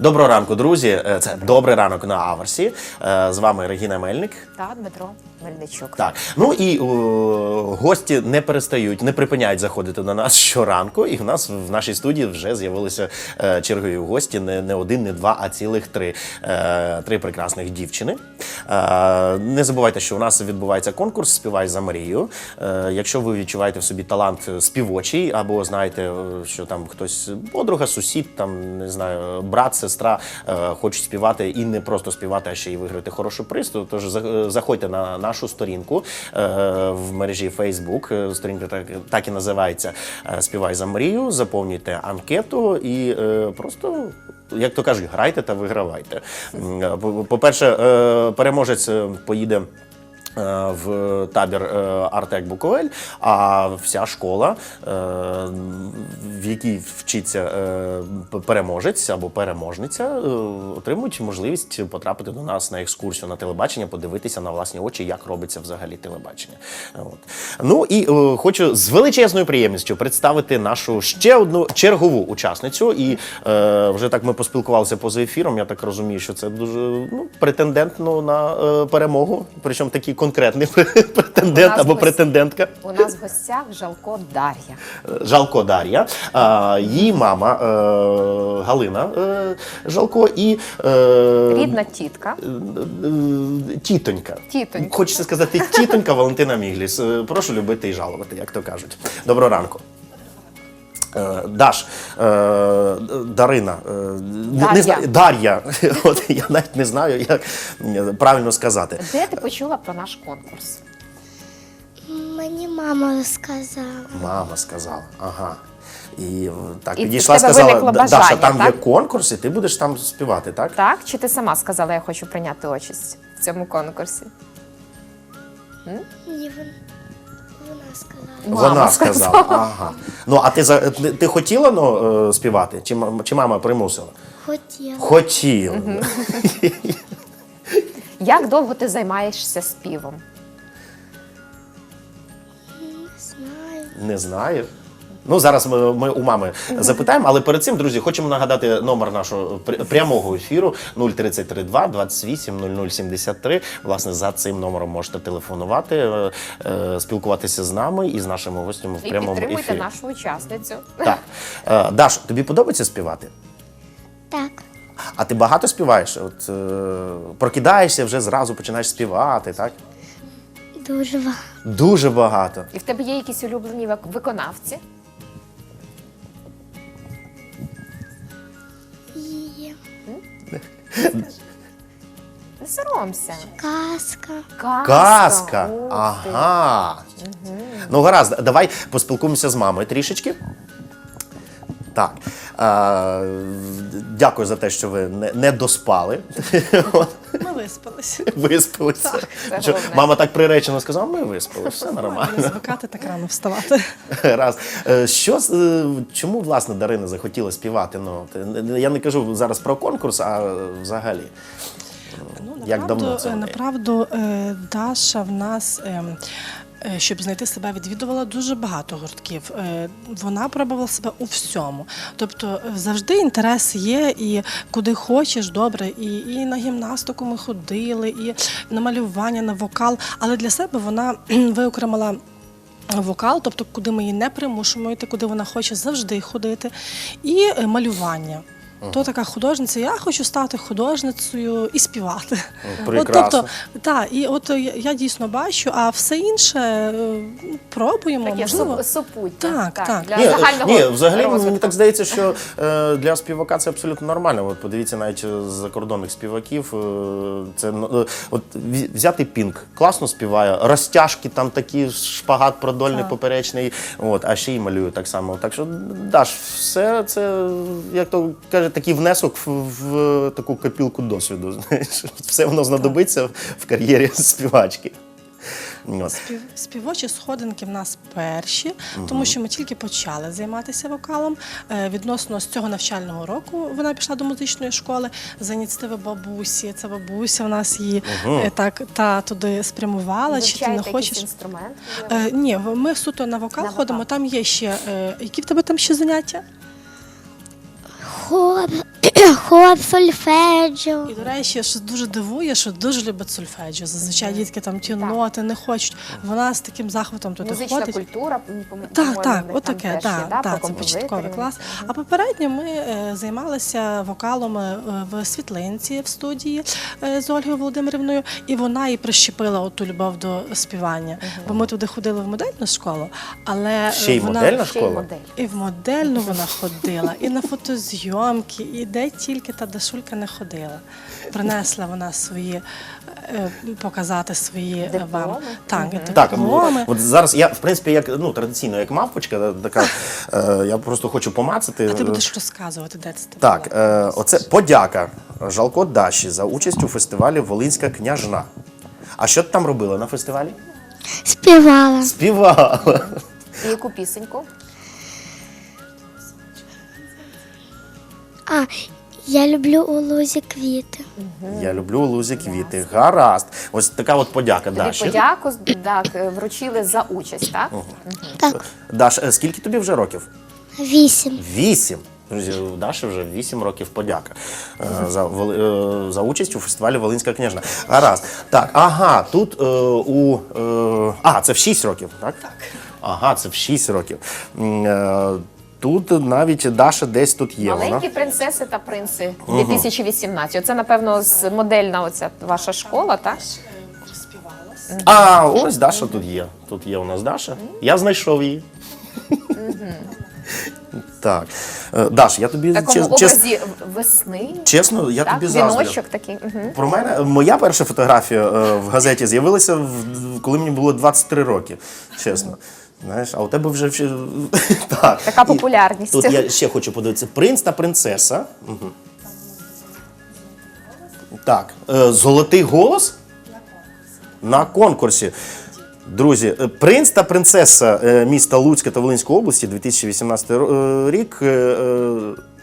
Доброго ранку, друзі. Е, Це добрий ранок на Аверсі. Е, З вами Регіна Мельник. Та Дмитро Мельничук. Так, ну і о, гості не перестають, не припиняють заходити до нас щоранку. І в нас в нашій студії вже з'явилися е, чергові гості. Не, не один, не два, а цілих три. Е, три прекрасних дівчини. Е, не забувайте, що у нас відбувається конкурс Співай за Марію. Е, якщо ви відчуваєте в собі талант співочий, або знаєте, е, що там хтось подруга, сусід, там не знаю, брат, сестра е, хочуть співати і не просто співати, а ще й виграти хороший приз, тож заходьте на нашу сторінку е, в мережі Facebook. Е, Сторінка так, так і називається е, Співай за мрію. Заповнюйте анкету і е, просто. Як то кажуть, грайте та вигравайте. Е, по- По-перше, е, переможець е, поїде е, в табір е, Артек Буковель, а вся школа, е, в якій вчиться е, переможець або переможниця, е, отримують можливість потрапити до нас на екскурсію на телебачення, подивитися на власні очі, як робиться взагалі телебачення. От. Ну і е, хочу з величезною приємністю представити нашу ще одну чергову учасницю. І е, вже так ми поспілкувалися поза ефіром. Я так розумію, що це дуже ну, претендент ну, на е, перемогу, причому такі такий конкретний претендент або гості. претендентка. У нас в гостях Жалко Дар'я. Жалко Дар'я, її мама е, Галина е, Жалко і е, Рідна тітка. тітонька. Тітонька. Хочеться сказати тітонька Валентина Мігліс. Прошу любити і жалувати, як то кажуть. Доброго ранку. Даш, е, Дарина, е, не Дар'я. знаю, Дар'я. От я навіть не знаю, як правильно сказати. Де ти почула про наш конкурс? Мені мама розказала. Мама сказала, ага. І е, так І підійшла, тебе сказала, виникло Даша, бажання, там є конкурс, і ти будеш там співати, так? Так? Чи ти сама сказала, я хочу прийняти участь в цьому конкурсі? Ні, вона сказала. Мама Вона сказала. сказала. Ага. Ну, а ти за ти, ти хотіла ну, е, співати? Чи, чи мама примусила? Хотіла. Хотіла. Як довго ти займаєшся співом? Не знаю. Не знаю. Ну, зараз ми, ми у мами запитаємо, але перед цим, друзі, хочемо нагадати номер нашого пр- прямого ефіру 0332 28 0073. Власне, за цим номером можете телефонувати, е, е, спілкуватися з нами і з нашими гостями в І прямому підтримуйте нашу учасницю. Так. Е, Даш, тобі подобається співати? Так. А ти багато співаєш? От е, прокидаєшся, вже зразу починаєш співати, так? Дуже багато. Дуже багато. І в тебе є якісь улюблені виконавці? Не соромся. Казка. Казка. Казка. Ух ти. Ага. Ну, гаразд, давай поспілкуємося з мамою трішечки. Так. Е, дякую за те, що ви не, не доспали. Ми виспалися. Виспалися. це Що. Мама так приречено сказала, ми виспалися, все Не нормально. звикати так рано вставати. Раз. Е, Що, е, чому, власне, Дарина захотіла співати? Ну, е, я не кажу зараз про конкурс, а взагалі. Ну, Як давно це направду, Даша в нас. Е, Щоб знайти себе, відвідувала дуже багато гуртків. Е, Вона пробувала себе у всьому. Тобто е, завжди інтерес є, і куди хочеш, добре. І, і на гімнастику ми ходили, і на малювання, на вокал. Але для себе вона виокремила вокал, тобто куди ми її не примушуємо йти, куди вона хоче завжди ходити, і малювання. То така художниця, я хочу стати художницею і співати. прекрасно. От, тобто, так, і от я, я дійсно бачу, а все інше е, пробуємо, Таке можливо. суп- супутня. Так, так. Для Ні, загального ні, взагалі розвитку. мені так здається, що е, для співака це абсолютно нормально. От подивіться навіть е, з закордонних співаків. е, це ну, е, от взяти пінк, класно співає, розтяжки там такі, шпагат продольний, Так. поперечний. От, а ще й малює так само. Так що Даш, все це, як то каже, такий внесок в, в таку копілку досвіду. Знаєш, все воно знадобиться в кар'єрі співачки. Спів, співочі сходинки в нас перші, тому що ми тільки почали займатися вокалом. Е, відносно з цього навчального року вона пішла до музичної школи за ініціативи бабусі. Це бабуся в нас її е, так та туди спрямувала. Чи ти не Вивчаєте якийсь хочеш? інструмент? Е, ні, ми суто на вокал На ходимо. вокал. Там є ще е, які в тебе там ще заняття? Хор, хор, сольфеджіо. І, до речі, що дуже дивує, що дуже любить сольфеджіо. Зазвичай дітки там ті ноти не хочуть. Вона з таким захватом туди Музична ходить. культура, Так, так, в них от там таке, теж да, є, да, да, про це початковий клас. А попередньо ми е, займалися вокалом е, в світлинці в студії е, з Ольгою Володимирівною, і вона і прищепила оту любов до співання. Бо ми туди ходили в модельну школу, але Ще й вона модельна школа. і в модельну вона ходила, і на фотозйомки, і де тільки та Дашулька не ходила. Принесла вона свої е, показати свої е, вам Дипломи? так, Так, дипломи. от зараз я, в принципі, як ну традиційно, як мавпочка, така е, я просто хочу помацати. А ти будеш розказувати, де це ти Так, була. е, оце подяка Жалко Даші за участь у фестивалі Волинська княжна. А що ти там робила на фестивалі? Співала. Співала. І яку пісеньку? А, я люблю у лузі квіти. Я люблю у лузі квіти. Гаразд. Ось така от подяка Тобі Даші. подяку так, е, вручили за участь, так? Так, Даш, е, скільки тобі вже років? вісім. Вісім. Друзі, у Даші вже вісім років подяка е, за, е, за участь у фестивалі Волинська княжна. Гаразд. Так, ага, тут е, у. Е, а, це в шість років, так? Так. Ага, це в шість років. М, е, Тут навіть Даша десь тут є. Маленькі Вона. принцеси та принци 2018. Оце, напевно, з модельна оця ваша школа, так? А, ось Даша тут є. Тут є у нас Даша. Я знайшов її. Так. Е, Даш, я тобі такому чес- чес- образі весни. чесно, я так, тобі заздрю. віночок такий. Угу. Про мене моя перша фотографія е, в газеті з'явилася коли мені було 23 роки. Чесно. Знаєш, а у тебе вже ще- так. Така популярність. Тут я ще хочу подивитися: принц та принцеса. Угу. Так, е, золотий голос на конкурсі. Друзі, е, принц та принцеса е, міста Луцька та Волинської області 2018 е, рік.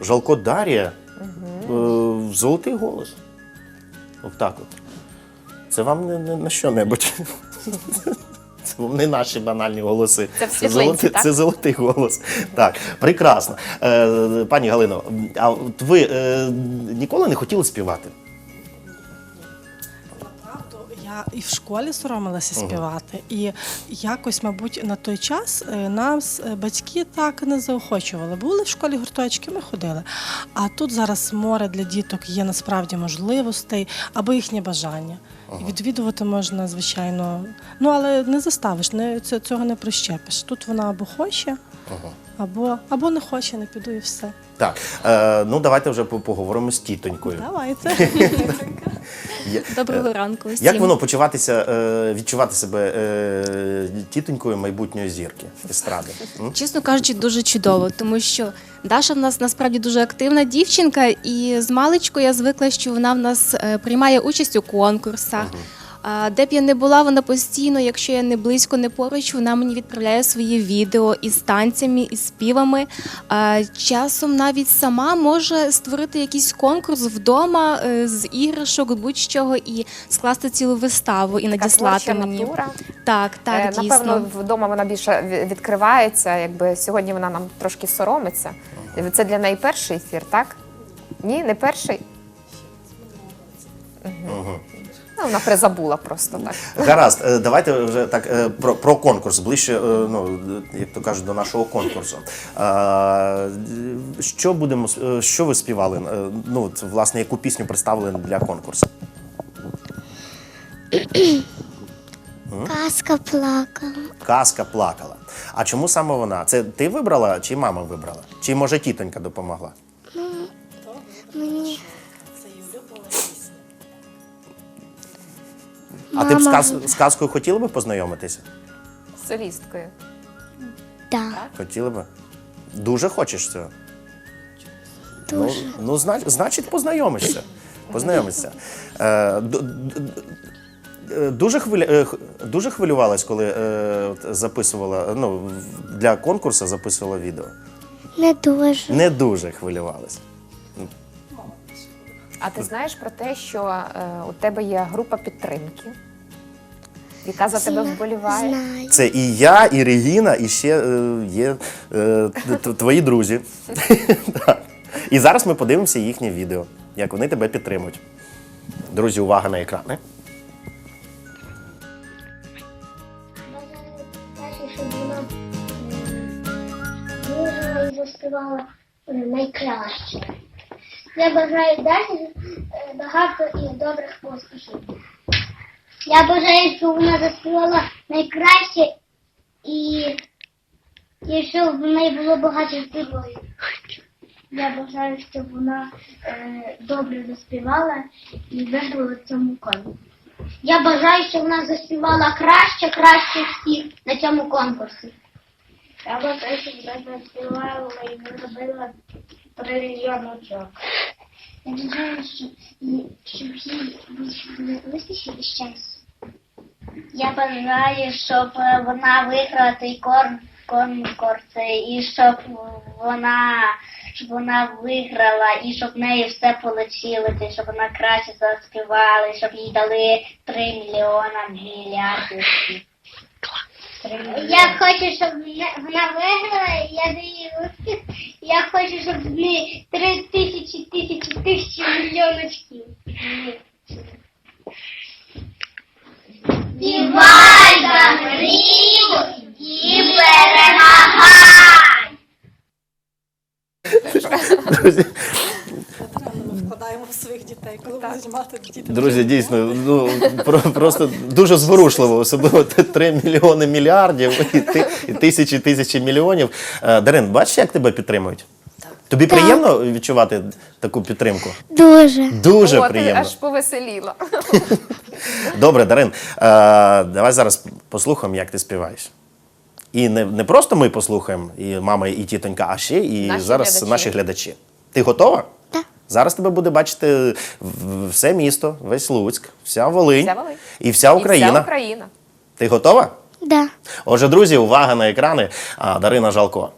Жалко Дар'я. е, Золотий голос. Отак от. Це вам не, не на що-небудь. Це не наші банальні голоси. Це світлинці, золотий, так? це золотий голос. Так, прекрасно. Е, пані Галино, а от ви е, ніколи не хотіли співати? Я і в школі соромилася співати, і якось, мабуть, на той час е, нас е, батьки так не заохочували. Були в школі гурточки, ми ходили. А тут зараз море для діток є насправді можливостей або їхнє бажання. І Відвідувати можна, звичайно. Ну але не заставиш, не це- цього не прищепиш. Тут вона або хоче, або, або не хоче, не піду і все. Так, е, ну давайте вже по- поговоримо з тітонькою. Давайте. Доброго ранку усім. Як воно почуватися, е, відчувати себе е, тітонькою майбутньої зірки естради? Чесно кажучи, дуже чудово, тому що Даша в нас насправді дуже активна дівчинка, і з маличку я звикла, що вона в нас е, приймає участь у конкурсах. А, Де б я не була, вона постійно, якщо я не близько, не поруч, вона мені відправляє свої відео із танцями, із співами. Часом навіть сама може створити якийсь конкурс вдома е, з іграшок, будь-чого, і скласти цілу виставу і надіслати творча мені. натура. Так, так, Е, дійсно. Напевно, вдома вона більше відкривається. Якби сьогодні вона нам трошки соромиться. Це для неї перший ефір, так? Ні, не перший. Ну, вона призабула просто так. Гаразд, е, давайте вже так е, про, про конкурс ближче, е, ну як то кажуть, до нашого конкурсу. Що будемо що ви співали? Ну от, власне, яку пісню представили для конкурсу? Казка плакала. Казка плакала. А чому саме вона? Це ти вибрала чи мама вибрала? Чи може тітонька допомогла? Мені А ти б з, Мама каз, з казкою хотіла би познайомитися? З солісткою. да. Хотіла би? Дуже хочеш цього? Дуже. Ну, ну знач, значить, познайомишся. Познайомишся. Е, д- д- д- е, Дуже, хвиля, е, х- дуже хвилювалась, коли е, от записувала, ну, в- для конкурсу записувала відео. Не дуже. Не дуже хвилювалась. А ти знаєш про те, що е, у тебе є група підтримки, яка за тебе вболіває? Знаю. Це і я, і Регіна, і ще е, є е, т- твої друзі. Так. І зараз ми подивимося їхнє відео, як вони тебе підтримують. Друзі, увага на екрани. Бажаю, щоб вона вижила і заспівала е, найкраще. Я бажаю далі е, багато і добрих успіхів. Я бажаю, щоб вона заспівала найкраще і, і щоб в неї було багато здоров'я. Я бажаю, щоб вона е, добре заспівала і виграла цьому конкурсі. Я бажаю, щоб вона заспівала краще, краще всіх на цьому конкурсі. Я бажаю, щоб вона заспівала і зробила трильйон очок. Я бажаю, щоб, щоб їй вистачило щастя. Я бажаю, щоб вона виграла той кон- конкурс і щоб вона щоб вона виграла і щоб в неї все вийшло, щоб вона краще заспівала, і щоб їй дали 3 мільйона мільярдів. Я хочу, щоб вона- виграла, я даю успіх. Я хочу, щоб в неї 3 тисячі тисячі тисячі мільйоночків. Співай за мрію і перемагай! Друзі, Вкладаємо в своїх дітей, коли будуть мати діти. друзі, дійсно, ну про, просто дуже зворушливо, особливо 3 мільйони мільярдів і, ти, і тисячі тисячі мільйонів. Е, Дарин, бачиш, як тебе підтримують? Тобі приємно відчувати таку підтримку? Дуже. Дуже О, приємно. аж повеселіла. Добре, Дарин, е, давай зараз послухаємо, як ти співаєш. І не, не просто ми послухаємо, і мама, і тітонька, а ще і Наші зараз глядачі. наші глядачі. Ти готова? Зараз тебе буде бачити все місто, весь Луцьк, вся Волинь, Вся Волинь. і вся Україна. І вся Україна. Ти готова? Да. Отже, друзі, увага на екрани. А, Дарина Жалко.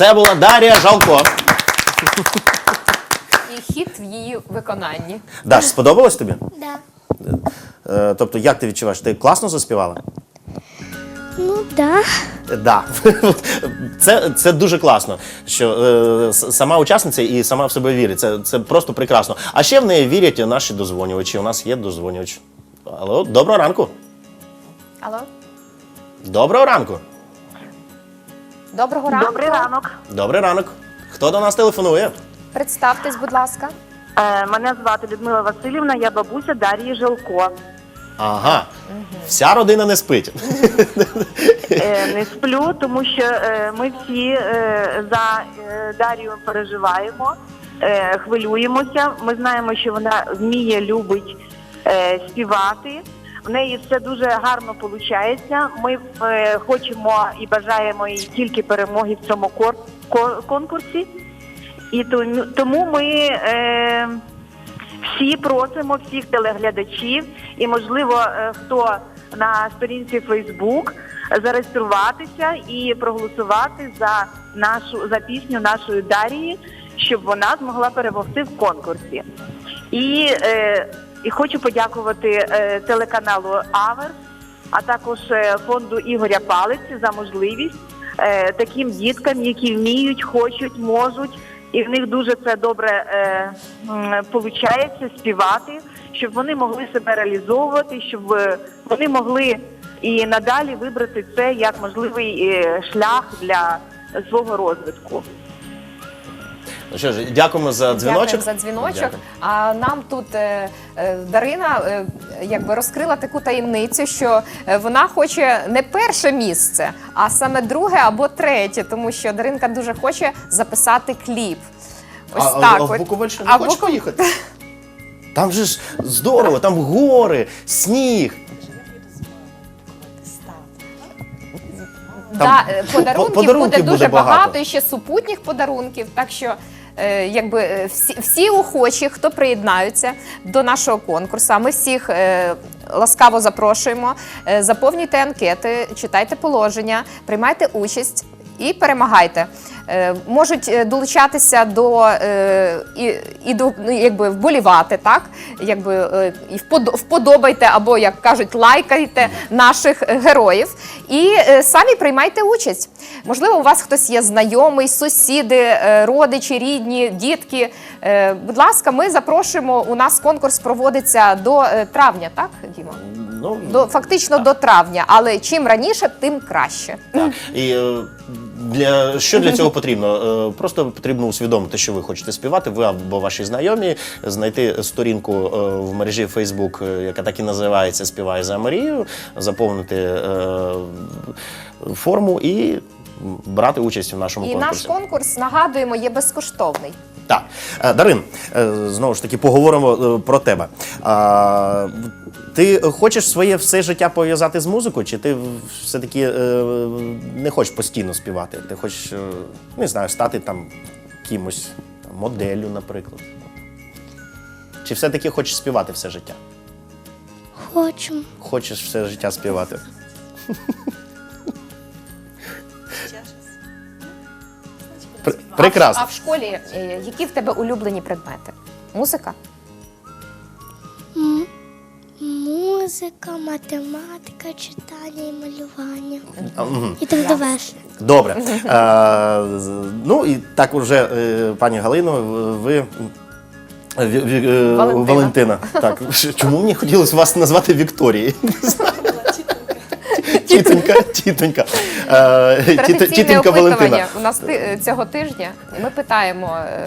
Це була Дар'я Жалко. І хіт в її виконанні. Даш, сподобалось тобі? Да. Е, тобто, як ти відчуваєш? Ти класно заспівала? Ну да. Да. Це, це дуже класно, що е, с- сама учасниця і сама в себе вірить. Це, це просто прекрасно. А ще в неї вірять і наші дозвонювачі. У нас є дозвонювач. Алло, доброго ранку. Алло? Доброго ранку. Доброго ранку. Добрий ранок. Добрий ранок. Хто до нас телефонує? Представтесь, будь ласка. Е, мене звати Людмила Васильівна, я бабуся Дар'ї Жилко. Ага. Вся родина не спить. Е, не сплю, тому що е, ми всі е, за е, Дар'ю переживаємо, е, хвилюємося. Ми знаємо, що вона вміє, любить е, співати. В неї все дуже гарно виходить. Ми е, хочемо і бажаємо їй тільки перемоги в цьому кор- ко- конкурсі. І тому, тому ми е, всі просимо всіх телеглядачів і, можливо, е, хто на сторінці Фейсбук зареєструватися і проголосувати за нашу за пісню нашої Дарії, щоб вона змогла перемогти в конкурсі. І, і хочу подякувати е, телеканалу Аверс, а також е, фонду Ігоря Палиці за можливість е, таким діткам, які вміють, хочуть, можуть, і в них дуже це добре виходить співати, щоб вони могли себе реалізовувати, щоб вони могли і надалі вибрати це як можливий шлях для свого розвитку. Ну що ж, дякуємо за дзвіночок. Дякуємо за дзвіночок. Дякую. А нам тут е, е, Дарина е, якби розкрила таку таємницю, що е, вона хоче не перше місце, а саме друге або третє, тому що Даринка дуже хоче записати кліп. Ось а, так. а, а в от. Буковель ще не А хочеш Буко- поїхати? Там же ж здорово, там гори, сніг. Да, е, подарунків подарунків буде буде дуже багато. багато. і ще супутніх подарунків. Так що якби е, всі, всі охочі, хто приєднаються до нашого конкурсу. Ми всіх е, ласкаво запрошуємо. Е, Заповнюйте анкети, читайте положення, приймайте участь і перемагайте. Е, Можуть е, долучатися до е, і, і до ну, якби вболівати, так якби і вподо- вподобайте або як кажуть, лайкайте наших героїв і самі приймайте участь. Можливо, у вас хтось є знайомий, сусіди, родичі, рідні, дітки. Будь ласка, ми запрошуємо. У нас конкурс проводиться до травня, так Діма? Ну, До фактично до травня, але чим раніше, тим краще. Так. І е, для що для цього потрібно? Е, Просто потрібно усвідомити, що ви хочете співати, ви або ваші знайомі, знайти сторінку е, в мережі Facebook, яка так і називається Співай за Марію, заповнити форму і брати участь в нашому І конкурсі. наш конкурс нагадуємо є безкоштовний. Так, Е, Дарин, е, знову ж таки поговоримо е, про тебе. Ти хочеш своє все життя пов'язати з музикою, чи ти все-таки не хочеш постійно співати? Ти хочеш, не знаю, стати там кимось, моделлю, наприклад. Чи все-таки хочеш співати все життя? Хочу. Хочеш все життя співати? Пр- Прекрасно. А в школі е, які в тебе улюблені предмети? Музика? Музика, математика, читання і малювання. І так довеш. Добре. Е, з- ну і так уже, е, пані Галино, ви. Ві- ві- е, Валентина. Валентина. Так, чому мені хотілося вас назвати Вікторією? Е, тітонька Тітонька опитування Валентина. у нас ти- е, цього тижня. Ми питаємо е,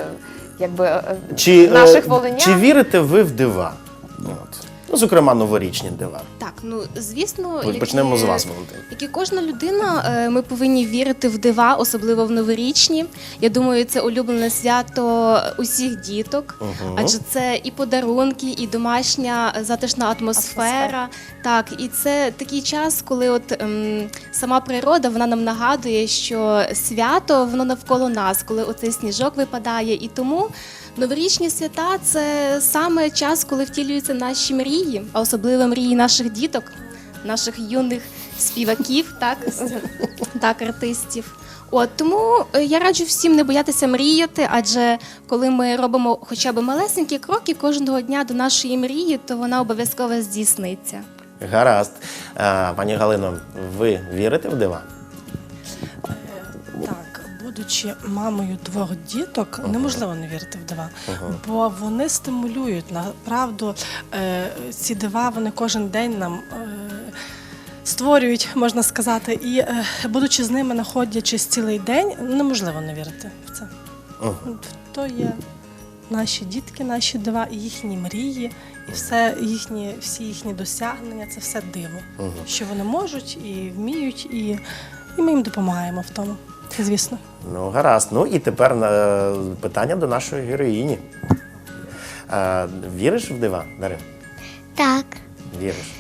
якби, е, Чи, е, наших волинян. чи вірите ви в дива? От. Ну, зокрема, новорічні дива. Так, ну звісно, Ось Почнемо з вас, Валентина. Як і кожна людина, е, ми повинні вірити в дива, особливо в новорічні. Я думаю, це улюблене свято усіх діток, Мгм. адже це і подарунки, і домашня затишна атмосфера. Так, і це такий час, коли от ем, сама природа вона нам нагадує, що свято воно навколо нас, коли оцей сніжок випадає. І тому новорічні свята це саме час, коли втілюються наші мрії, а особливо мрії наших діток наших юних співаків, так, так артистів. От тому е, я раджу всім не боятися мріяти, адже коли ми робимо хоча б малесенькі кроки кожного дня до нашої мрії, то вона обов'язково здійсниться. Гаразд. Пані Галино, ви вірите в дива? Будучи мамою двох діток, неможливо не вірити в дива, бо вони стимулюють. Направду е, ці дива, вони кожен день нам. Е, Створюють, можна сказати, і е, будучи з ними, знаходячись цілий день, неможливо не вірити в це. От То є наші дітки, наші дива, і їхні мрії, і все їхні, всі їхні досягнення це все диво, що вони можуть і вміють, і, і ми їм допомагаємо в тому, звісно. Ну, гаразд. Ну і тепер е, питання до нашої героїні. Е, віриш в дива, Дарин? Так. Віриш.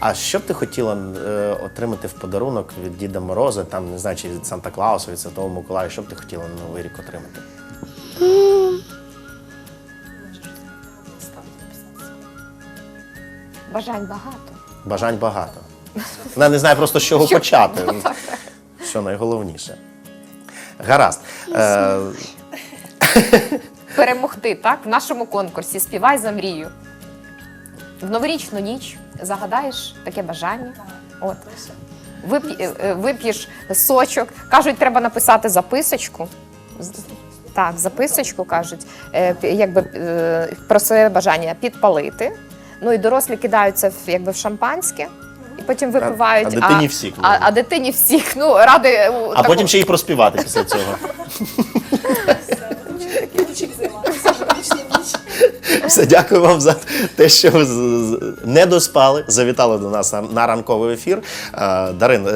А що б ти хотіла е, отримати в подарунок від Діда Мороза, там, не знаю, чи від Санта Клауса, від Святого Миколая, що б ти хотіла на Новий рік отримати? Бажань багато. Бажань багато. Вона не знає просто з чого почати. Що найголовніше. Гаразд. Е, Перемогти так в нашому конкурсі Співай за мрію. В новорічну ніч загадаєш таке бажання. От. Е, вип'єш сочок. Кажуть, треба написати записочку. Так, записочку кажуть, е, якби е, про своє бажання підпалити. Ну і дорослі кидаються в, якби в шампанське. І потім випивають. а дитині всік, ну. А, а дитині всіх. Ну, ради, а таку- потім ще й проспівати після цього. Все, дякую вам за те, що ви не доспали, завітали до нас на, ранковий ефір. Е, Дарин, е,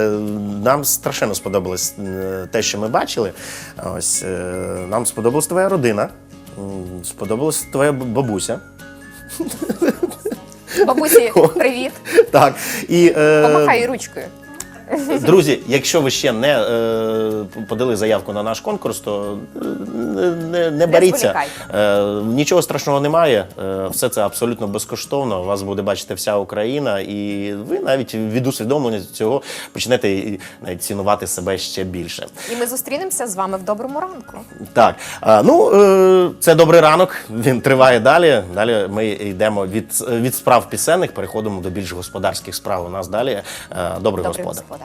нам страшенно сподобалось е, те, що ми бачили. Ось е, нам сподобалась твоя родина, сподобалась твоя бабуся. Бабусі, привіт. Так, і, е, Помахай ручкою. Друзі, якщо ви ще не е, подали заявку на наш конкурс, то е, не, не, не беріться. Е, нічого страшного немає. Е, все це абсолютно безкоштовно. Вас буде бачити вся Україна, і ви навіть від усвідомлення цього почнете і навіть цінувати себе ще більше. І ми зустрінемося з вами в доброму ранку. Так, е, ну е, це добрий ранок. Він триває далі. Далі ми йдемо від, від справ пісенних, переходимо до більш господарських справ. У нас далі е, добрий Добрий господар.